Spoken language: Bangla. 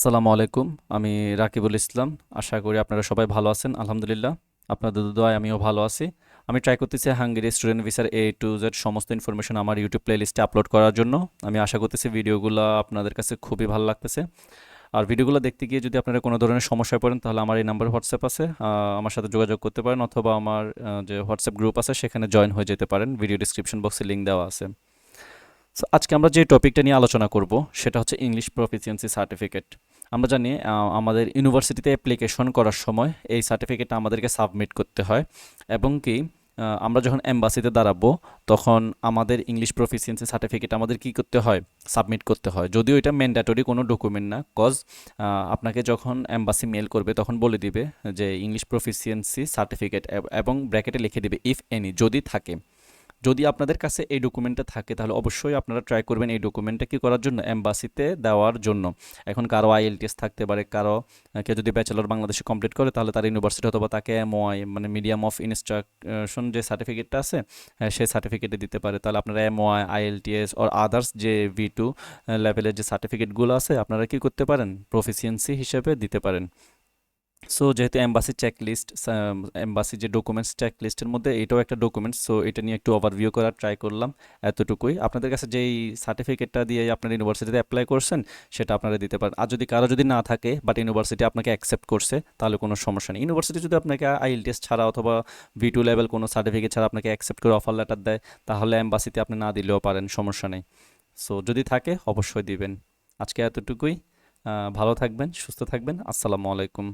আসসালামু আলাইকুম, আমি রাকিবুল ইসলাম। আশা করি আপনারা সবাই ভালো আছেন, আলহামদুলিল্লাহ। আপনাদের দোয়ায় আমিও ভালো আছি। আমি ট্রাই করতেছি হাঙ্গেরি স্টুডেন্ট ভিসার এ টু জেড সমস্ত ইনফরমেশন আমার ইউটিউব প্লেলিস্টে আপলোড করার জন্য। আমি আশা করতেছি ভিডিওগুলো আপনাদের কাছে খুবই ভালো লাগতেছে। আর ভিডিওগুলো দেখতে গিয়ে যদি আপনারা কোনো ধরনের সমস্যায় পড়েন, তাহলে আমার এই নাম্বার হোয়াটসঅ্যাপ আছে। আমার সাথে যোগাযোগ করতে পারেন অথবা আমার যে হোয়াটসঅ্যাপ গ্রুপ আছে, সেখানে জয়েন হয়ে যেতে পারেন। ভিডিও ডিসক্রিপশন বক্সে লিঙ্ক দেওয়া আছে। আজকে আমরা যে টপিকটা নিয়ে আলোচনা করব, সেটা হচ্ছে ইংলিশ প্রফিসিয়েন্সি সার্টিফিকেট আমরা জানি আমাদের ইউনিভার্সিটিতে অ্যাপ্লিকেশন করার সময় এই সার্টিফিকেটটা আমাদেরকে সাবমিট করতে হয় এবং কি আমরা যখন এম্বাসিতে দাঁড়াবো, তখন আমাদের ইংলিশ প্রফিসিয়েন্সি সার্টিফিকেট আমাদের কি করতে হয়? সাবমিট করতে হয়। যদিও এটা ম্যান্ডেটরি কোনো ডকুমেন্ট না কজ আপনাকে যখন এম্বাসি মেল করবে, তখন বলে দিবে যে ইংলিশ প্রফিসিয়েন্সি সার্টিফিকেট এবং ব্র্যাকেটে লিখে দিবে ইফ এনি যদি থাকে। যদি আপনাদের কাছে এই ডকুমেন্টটা থাকে, তাহলে অবশ্যই আপনারা ট্রাই করবেন এই ডকুমেন্টটা কি করার জন্য? এম্বাসিতে দেওয়ার জন্য। এখন কারও আইএলটিএস থাকতে পারে, কারও কেউ যদি ব্যাচেলর বাংলাদেশে কমপ্লিট করে, তাহলে তার ইউনিভার্সিটি অথবা তাকে এমওআই মানে মিডিয়াম অফ ইনস্ট্রাকশন যে সার্টিফিকেটটা আছে সেই সার্টিফিকেটে দিতে পারে। তাহলে আপনারা এমওআই আইএলটিএস অর আদার্স যে ভি টু লেভেলের যে সার্টিফিকেটগুলো আছে, আপনারা কি করতে পারেন? প্রফিসিয়েন্সি হিসেবে দিতে পারেন। সো যেহেতু এম্বাসি চেকলিস্ট এম্বাসি যে ডকুমেন্টস চেকলিস্টের মধ্যে এটাও একটা ডকুমেন্টস সো এটা নিয়ে একটু ওভারভিউ করার ট্রাই করলাম এতটুকুই। আপনাদের কাছে যেই সার্টিফিকেটটা দিয়ে আপনার ইউনিভার্সিটিতে অ্যাপ্লাই করছেন, সেটা আপনারা দিতে পারেন। আর যদি কারও যদি না থাকে বাট ইউনিভার্সিটি আপনাকে অ্যাকসেপ্ট করছে, তাহলে কোনো সমস্যা নেই। ইউনিভার্সিটি যদি আপনাকে আইএলটিএস ছাড়া অথবা ভি টু লেভেল কোনো সার্টিফিকেট ছাড়া আপনাকে অ্যাকসেপ্ট করে অফার লেটার দেয়, তাহলে এম্বাসিতে আপনি না দিলেও পারেন, সমস্যা নেই। সো যদি থাকে, অবশ্যই দিবেন। আজকে এতটুকুই। ভালো থাকবেন, সুস্থ থাকবেন। আসসালামু আলাইকুম।